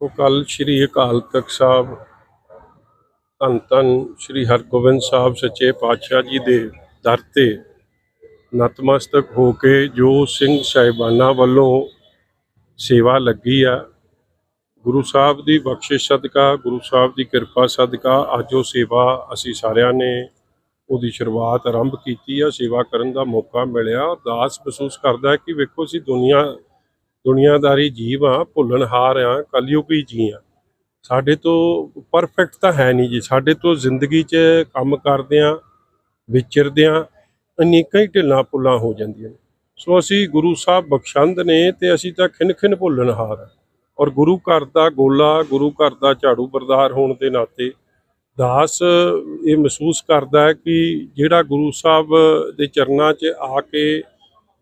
ਉਹ ਕੱਲ ਸ੍ਰੀ ਅਕਾਲ ਤਖਤ ਸਾਹਿਬ ਧੰਨ ਧੰਨ ਸ੍ਰੀ ਹਰਗੋਬਿੰਦ ਸਾਹਿਬ ਸੱਚੇ ਪਾਤਸ਼ਾਹ ਜੀ ਦੇ ਦਰ ਤੇ ਨਤਮਸਤਕ ਹੋ ਕੇ ਜੋ ਸਿੰਘ ਸਾਹਿਬਾਨਾਂ ਵੱਲੋਂ ਸੇਵਾ ਲੱਗੀ ਆ, ਗੁਰੂ ਸਾਹਿਬ ਦੀ ਬਖਸ਼ਿਸ਼ ਸਦਕਾ, ਗੁਰੂ ਸਾਹਿਬ ਦੀ ਕਿਰਪਾ ਸਦਕਾ, ਅੱਜ ਉਹ ਸੇਵਾ ਅਸੀਂ ਸਾਰਿਆਂ ਨੇ ਉਹਦੀ ਸ਼ੁਰੂਆਤ ਆਰੰਭ ਕੀਤੀ ਆ, ਸੇਵਾ ਕਰਨ ਦਾ ਮੌਕਾ ਮਿਲਿਆ ਦਾਸ ਮਹਿਸੂਸ ਕਰਦਾ ਕਿ ਵੇਖੋ ਅਸੀਂ ਦੁਨੀਆ ਦੁਨੀਆਦਾਰੀ ਜੀਵ ਆ ਭੁੱਲਣਹਾਰ ਆ, ਕਲਯੁਗੀ ਜੀ ਆ। ਸਾਡੇ ਤੋਂ ਪਰਫੈਕਟ ਤਾਂ ਹੈ ਨਹੀਂ ਜੀ। ਸਾਡੇ ਤੋਂ ਜ਼ਿੰਦਗੀ 'ਚ ਕੰਮ ਕਰਦੇ ਆ, ਵਿਚਰਦੇ ਆ ਅਨੇਕਾਂ ਹੀ ਢਿੱਲਾਂ ਪੁੱਲਾਂ ਹੋ ਜਾਂਦੀਆਂ ਨੇ। ਸੋ ਅਸੀਂ ਗੁਰੂ ਸਾਹਿਬ ਬਖਸ਼ੰਦ ਨੇ ਤੇ ਅਸੀਂ ਤਾਂ ਖਿੰਨ ਖਿੰਨ ਭੁੱਲਣਹਾਰ ਆ। ਔਰ ਗੁਰੂ ਘਰ ਦਾ ਗੋਲਾ, ਗੁਰੂ ਘਰ ਦਾ ਝਾੜੂ ਬਰਦਾਰ ਹੋਣ ਦੇ ਨਾਤੇ ਦਾਸ ਇਹ ਮਹਿਸੂਸ ਕਰਦਾ ਹੈ ਕਿ ਜਿਹੜਾ ਗੁਰੂ ਸਾਹਿਬ ਦੇ ਚਰਨਾਂ 'ਚ ਆ ਕੇ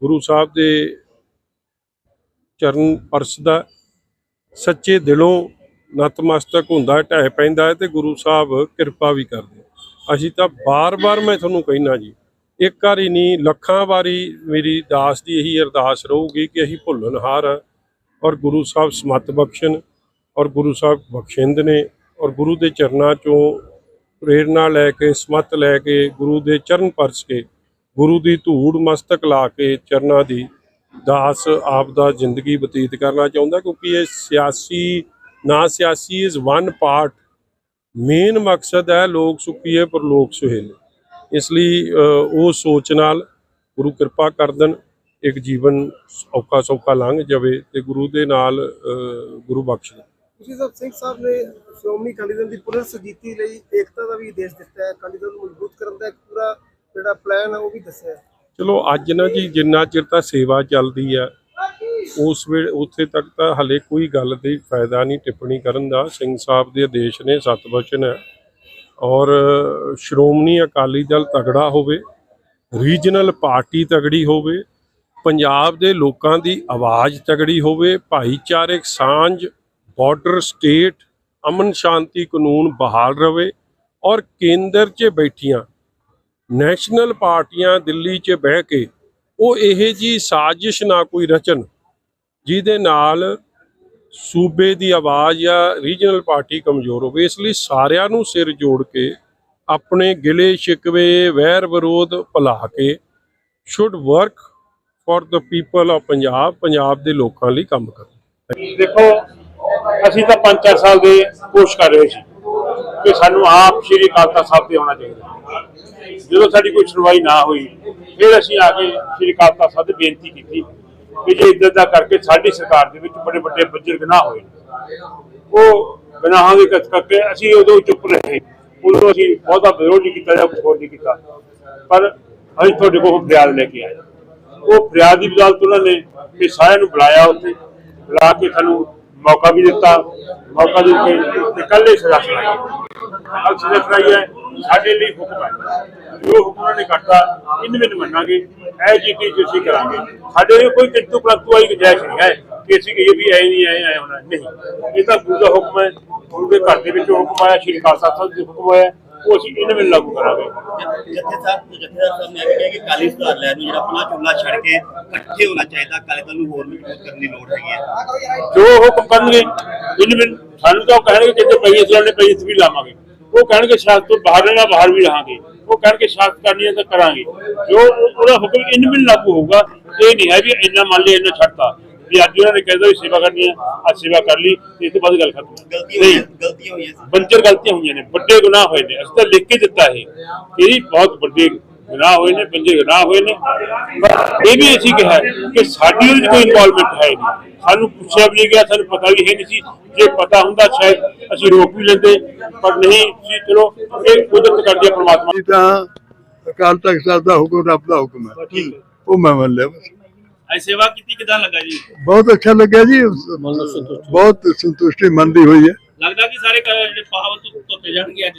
ਗੁਰੂ ਸਾਹਿਬ ਦੇ ਚਰਨ ਪਰਸਦਾ ਸੱਚੇ ਦਿਲੋਂ ਨਤਮਸਤਕ ਹੁੰਦਾ ਹੈ, ਢਹਿ ਪੈਂਦਾ ਹੈ ਤੇ ਗੁਰੂ ਸਾਹਿਬ ਕਿਰਪਾ ਵੀ ਕਰਦੇ ਅਸੀਂ ਤਾਂ ਬਾਰ-ਬਾਰ ਮੈਂ ਤੁਹਾਨੂੰ ਕਹਿਣਾ ਜੀ ਇੱਕ ਵਾਰੀ ਨਹੀਂ ਲੱਖਾਂ ਵਾਰੀ ਮੇਰੀ ਦਾਸ ਦੀ ਇਹੀ ਅਰਦਾਸ ਰਹੂਗੀ ਕਿ ਅਸੀਂ ਭੁੱਲਣਹਾਰ ਹਾਂ ਔਰ ਗੁਰੂ ਸਾਹਿਬ ਸਮਤ ਬਖਸ਼ਣ ਔਰ ਗੁਰੂ ਸਾਹਿਬ ਬਖਸ਼ਿੰਦ ਨੇ ਔਰ ਗੁਰੂ ਦੇ ਚਰਨਾਂ ਚੋਂ ਪ੍ਰੇਰਣਾ ਲੈ ਕੇ ਸਮਤ ਲੈ ਕੇ ਗੁਰੂ ਦੇ ਚਰਨ ਪਰਸ ਕੇ ਗੁਰੂ ਦੀ ਧੂੜ ਮਸਤਕ ਲਾ ਕੇ ਚਰਨਾਂ ਦੀ ਦਾਸ ਆਪ ਦਾ ਜ਼ਿੰਦਗੀ ਬਤੀਤ ਕਰਨਾ ਚਾਹੁੰਦਾ, ਕਿਉਂਕਿ ਇਹ ਸਿਆਸੀ, ਨਾ ਸਿਆਸੀ ਇਜ਼ ਵਨ ਪਾਰਟ ਮੇਨ ਮਕਸਦ ਹੈ ਲੋਕ ਸੁਖੀਏ ਪਰ ਲੋਕ ਸੁਹੇਲੇ ਇਸ ਲਈ ਉਹ ਸੋਚ ਨਾਲ ਗੁਰੂ ਕਿਰਪਾ ਕਰ ਦੇਣ, ਇੱਕ ਜੀਵਨ ਔਖਾ ਸੌਖਾ ਲੰਘ ਜਾਵੇ ਤੇ ਗੁਰੂ ਦੇ ਨਾਲ ਗੁਰੂ ਬਖਸ਼ ਦੇ ਤੁਸੀਂ ਸਾਹਿਬ ਸਿੰਘ ਸਾਹਿਬ ਨੇ ਸ਼੍ਰੋਮਣੀ ਅਕਾਲੀ ਦਲ ਦੀ ਪੁਨਰ ਸੁਜੀਤੀ ਲਈ ਏਕਤਾ ਦਾ ਵੀ ਆਦੇਸ਼ ਦਿੱਤਾ ਹੈ। ਅਕਾਲੀ ਦਲ ਨੂੰ ਮਜ਼ਬੂਤ ਕਰਨ ਦਾ ਇੱਕ ਪੂਰਾ ਜਿਹੜਾ ਪਲਾਨ ਹੈ, ਉਹ ਵੀ ਦੱਸਿਆ ਚਲੋ ਅੱਜ ਨਾ ਜੀ ਜਿੰਨਾ ਚਿਰ ਤਾਂ ਸੇਵਾ ਚੱਲਦੀ ਆ, ਉਸ ਵੇਲੇ ਉੱਥੇ ਤੱਕ ਤਾਂ ਹਲੇ ਕੋਈ ਗੱਲ ਦੀ ਫਾਇਦਾ ਨਹੀਂ ਟਿੱਪਣੀ ਕਰਨ ਦਾ। ਸਿੰਘ ਸਾਹਿਬ ਦੇ ਆਦੇਸ਼ ਨੇ ਸਤਵਚਨ ਹੈ। ਔਰ ਸ਼੍ਰੋਮਣੀ ਅਕਾਲੀ ਦਲ ਤਗੜਾ ਹੋਵੇ, ਰੀਜਨਲ ਪਾਰਟੀ ਤਗੜੀ ਹੋਵੇ, ਪੰਜਾਬ ਦੇ ਲੋਕਾਂ ਦੀ ਆਵਾਜ਼ ਤਗੜੀ ਹੋਵੇ, ਭਾਈਚਾਰਕ ਸਾਂਝ ਬਾਰਡਰ ਸਟੇਟ ਅਮਨ ਸ਼ਾਂਤੀ ਕਾਨੂੰਨ ਬਹਾਲ ਰਵੇ ਔਰ ਕੇਂਦਰ 'ਚ ਬੈਠੀਆਂ ਨੈਸ਼ਨਲ ਪਾਰਟੀਆਂ ਦਿੱਲੀ 'ਚ ਬਹਿ ਕੇ ਉਹ ਇਹ ਜੀ ਸਾਜ਼ਿਸ਼ ਨਾ ਕੋਈ ਰਚਨ, ਜਿਹਦੇ ਨਾਲ ਸੂਬੇ ਦੀ ਆਵਾਜ਼ ਜਾਂ ਰੀਜਨਲ ਪਾਰਟੀ ਕਮਜ਼ੋਰ ਹੋਵੇ, ਇਸ ਲਈ ਸਾਰਿਆਂ ਨੂੰ ਸਿਰ ਜੋੜ ਕੇ ਆਪਣੇ ਗਿਲੇ ਸ਼ਿਕਵੇ, ਵੈਰ ਵਿਰੋਧ ਭੁਲਾ ਕੇ should work for the people of Punjab Punjab ਦੇ ਲੋਕਾਂ ਲਈ ਕੰਮ ਕਰੋ। ਦੇਖੋ, ਅਸੀਂ ਤਾਂ ਪੰਜ ਚਾਰ ਸਾਲ ਦੇ ਕੋਸ਼ਿਸ਼ ਕਰ ਰਹੇ ਸੀ। ਕਿ ਸਾਨੂੰ ਆਪ ਸ਼੍ਰੀ ਅਕਾਲ ਤਖਤ ਸਾਹਿਬ ਤੇ ਆਉਣਾ ਚਾਹੀਦਾ। ਜਦੋਂ ਸਾਡੀ ਕੋਈ ਸੁਣਵਾਈ ਨਾ ਹੋਈ, ਫਿਰ ਅਸੀਂ ਆ ਕੇ ਸ਼੍ਰੀ ਅਕਾਲ ਤਖਤ ਸਾਹਿਬ ਤੇ ਬੇਨਤੀ ਕੀਤੀ ਕਿ ਜੇ ਇਦਾਂ ਦਾ ਕਰਕੇ ਸਾਡੀ ਸਰਕਾਰ ਦੇ ਵਿੱਚ ਬੜੇ ਵੱਡੇ ਬੱਜਰ ਗੁਨਾਹ ਹੋਏ। ਉਹ ਗਨਾਹਾਂ ਦੇ ਕਰਕੇ ਅਸੀਂ ਉਦੋਂ ਚੁੱਪ ਰਹੇ। ਉਦੋਂ ਅਸੀਂ ਬਹੁਤਾ ਵਿਰੋਧ ਨਹੀਂ ਕੀਤਾ ਜਾਂ ਕੁਛ ਹੋਰ ਨਹੀਂ ਕੀਤਾ। ਪਰ ਅਸੀਂ ਤੁਹਾਡੇ ਕੋਲ ਫਰਿਆਦ ਲੈ ਕੇ ਆਏ। ਉਹ ਫਰਿਆਦ ਦੀ ਬਦੌਲਤ ਉਹਨਾਂ ਨੇ ਕਿ ਸਾਰਿਆਂ ਨੂੰ ਬੁਲਾਇਆ ਉੱਥੇ। ਬੁਲਾ ਕੇ ਸਾਨੂੰ ਮੌਕਾ ਵੀ ਦਿੱਤਾ, ਮੌਕਾ ਦੇ ਕੇ ਤੇ ਕੱਲੇ ਸਜ਼ਾ ਸੁਣਾਈ। ਅੱਜ ਸਜ਼ਾ ਸੁਣਾਈ ਹੈ, ਸਾਡੇ ਲਈ ਹੁਕਮ ਹੈ। ਜੋ ਹੁਕਮ ਨੇ ਕਰਤਾ, ਇਹਨੂੰ ਵਿੱਚ ਮੰਨਾਂਗੇ ਇਹ ਜੀ ਕੀ ਅਸੀਂ ਕਰਾਂਗੇ। ਸਾਡੇ ਲਈ ਕੋਈ ਕਿੰਤੂ ਪ੍ਰੰਤੂ ਵਾਲੀ ਗੁੰਜਾਇਸ਼ ਨਹੀਂ ਹੈ ਕਿ ਅਸੀਂ ਕਹੀਏ ਵੀ ਐ ਨਹੀਂ, ਐ ਐ ਹੋਣਾ। ਨਹੀਂ, ਇਹ ਤਾਂ ਗੁਰੂ ਦਾ ਹੁਕਮ ਹੈ, ਗੁਰੂ ਦੇ ਘਰ ਦੇ ਵਿੱਚ ਹੁਕਮ ਆਇਆ, ਸ਼੍ਰੀ ਖਾਲਸਾ ਸਾਹਿਬ ਦੇ ਹੁਕਮ ਆਇਆ। ਉਹ ਅਸੀਂ ਇਹਨਾਂ ਵਿੱਚ ਲਾਗੂ ਕਰਾਂਗੇ। ਜੱਥੇ ਸਾਹਿਬ ਜੱਥੇ ਸਾਹਿਬ ਨੇ ਕਿਹਾ ਕਿ ਕਾਲੀ ਸੁਧਾਰ ਲੈਣ ਨੂੰ ਜਿਹੜਾ ਆਪਣਾ ਚੁੱਲਾ ਛੱਡ ਕੇ ਇਕੱਠੇ ਹੋਣਾ ਚਾਹੀਦਾ ਕਾਲੇ ਦਲ ਨੂੰ ਹੋਰ ਮਜ਼ਬੂਤ ਕਰਨ ਦੀ ਲੋੜ ਹੈਗੀ ਹੈ ਜੋ ਹੁਕਮ ਕਰਨਗੇ ਇਨ ਵਿੱਚ ਸਾਨੂੰ ਤਾਂ ਉਹ ਕਹਿਣਗੇ ਜਿੱਥੇ ਪਈ ਇਸ ਨੇ ਪਈ ਇਸ ਵੀ ਲਾਵਾਂਗੇ। ਉਹ ਕਹਿਣਗੇ ਸ਼ਾਸਤ ਤੋਂ ਬਾਹਰ ਰਹਿਣਾ, ਬਾਹਰ ਵੀ ਰਹਾਂਗੇ। ਉਹ ਕਹਿਣਗੇ ਸ਼ਾਸਤ ਕਰਨੀ ਹੈ ਤਾਂ ਕਰਾਂਗੇ। ਜੋ ਉਹਦਾ ਹੁਕਮ ਇਨ ਲਾਗੂ ਹੋਊਗਾ, ਇਹ ਨਹੀਂ ਹੈ ਵੀ ਇੰਨਾ ਮੰਨ ਲਿਆ, ਇੰਨਾ ਛੱਡਤਾ। ਵੀ ਅੱਜ ਉਹਨਾਂ ਨੇ ਕਹਿੰਦਾ ਵੀ ਸੇਵਾ ਕਰਨੀ ਹੈ ਅੱਜ ਸੇਵਾ ਕਰ ਲਈ ਤੇ ਇਸ ਤੋਂ ਬਾਅਦ ਗੱਲ ਖਤਮ। ਗਲਤੀ ਹੋਈ ਗਲਤੀਆਂ ਹੋਈਆਂ ਸੀ। ਬੰਜਰ ਗਲਤੀਆਂ ਹੋਈਆਂ ਨੇ ਵੱਡੇ ਗੁਨਾਹ ਹੋਏ ਨੇ। ਅਸੀਂ ਤਾਂ ਲਿਖ ਕੇ ਦਿੱਤਾ ਇਹ ਇਹ ਬਹੁਤ ਵੱਡੇ ਗੁਨਾਹ ਹੋਏ ਨੇ ਬੰਜੇ ਗੁਨਾਹ ਹੋਏ ਨੇ। ਪਰ ਇਹ ਵੀ ਅਸੀਂ ਕਿਹਾ ਕਿ ਸਾਡੀ ਉਹਦੇ ਕੋਈ ਇਨਵੋਲਵਮੈਂਟ ਹੈ ਨਹੀਂ। ਸਾਨੂੰ ਪੁੱਛਿਆ ਵੀ ਗਿਆ ਸਾਨੂੰ ਪਤਾ ਵੀ ਹੈ ਨਹੀਂ ਸੀ। ਜੇ ਪਤਾ ਹੁੰਦਾ ਸ਼ਾਇਦ ਅਸੀਂ ਰੋਕ ਵੀ ਲੈਂਦੇ ਪਰ ਨਹੀਂ ਸੀ ਚਲੋ ਇਹ ਕੁਦਰਤ ਕਰਦੀ ਹੈ ਪ੍ਰਮਾਤਮਾ। ਇਹ ਤਾਂ ਅਕਾਲ ਤਖਤ ਸਾਹਿਬ ਦਾ ਹੁਕਮ ਰੱਬ ਦਾ ਹੁਕਮ ਹੈ। ਉਹ ਮੈਂ ਮੰਨ ਲਿਆ ਅੱਜ ਸੇਵਾ ਕੀਤੀ ਕਿਦਾਂ ਲੱਗਾ ਜੀ? ਬਹੁਤ ਅੱਛਾ ਲੱਗਿਆ ਜੀ। ਬਹੁਤ ਸੰਤੁਸ਼ਟੀ ਮਨ ਦੀ ਹੋਈ ਹੈ। ਲੱਗਦਾ ਕਿ ਸਾਰੇ ਜਿਹੜੇ ਪਾਵਨ ਧੁੱਤੇ ਜਾਣਗੇ ਅੱਜ।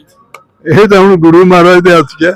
ਇਹ ਤਾਂ ਹੁਣ ਗੁਰੂ ਮਹਾਰਾਜ ਦੇ ਹੱਥ 'ਚ ਹੈ।